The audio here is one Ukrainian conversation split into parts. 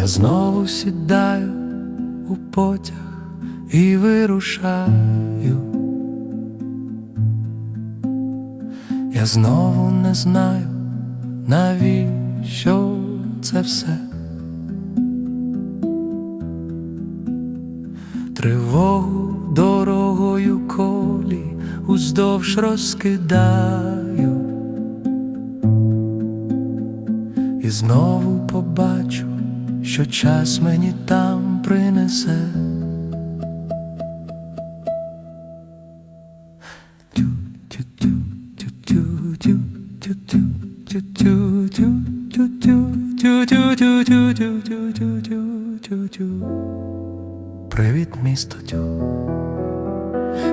Я знову сідаю у потяг і вирушаю. Я знову не знаю, навіщо це все. Тривогу дорогою колі уздовж розкидаю. І знову побачу, що час мені там принесе. Привіт, місто Тю.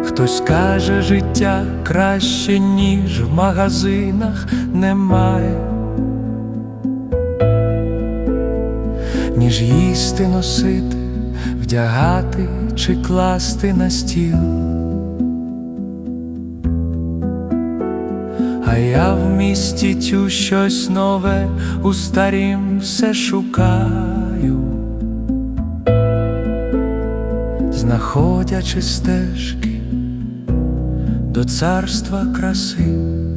Хтось каже, життя краще, ніж в магазинах немає. Ніж їсти носити, вдягати чи класти на стіл. А я в місті тю щось нове, у старім все шукаю, знаходячи стежки до царства краси.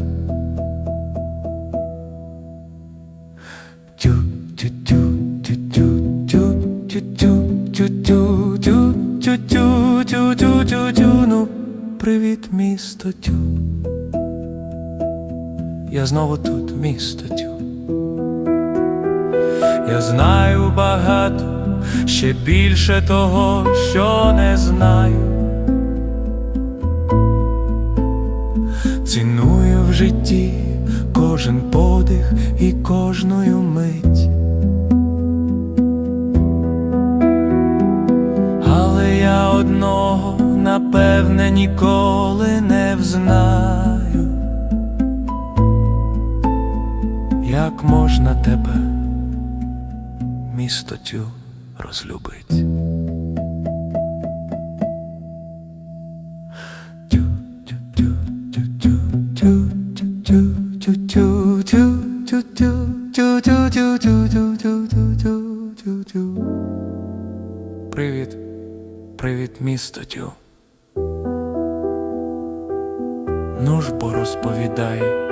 Привіт, місто тю. Я знову тут, місто тю. Я знаю багато, ще більше того, що не знаю. Ціную в житті кожен подих і кожною мить. Але я одного напевне ніколи не взнаю, як можна тебе, місто тю, розлюбить. Тю, тю, тю, тю, Ну ж бо розповідай,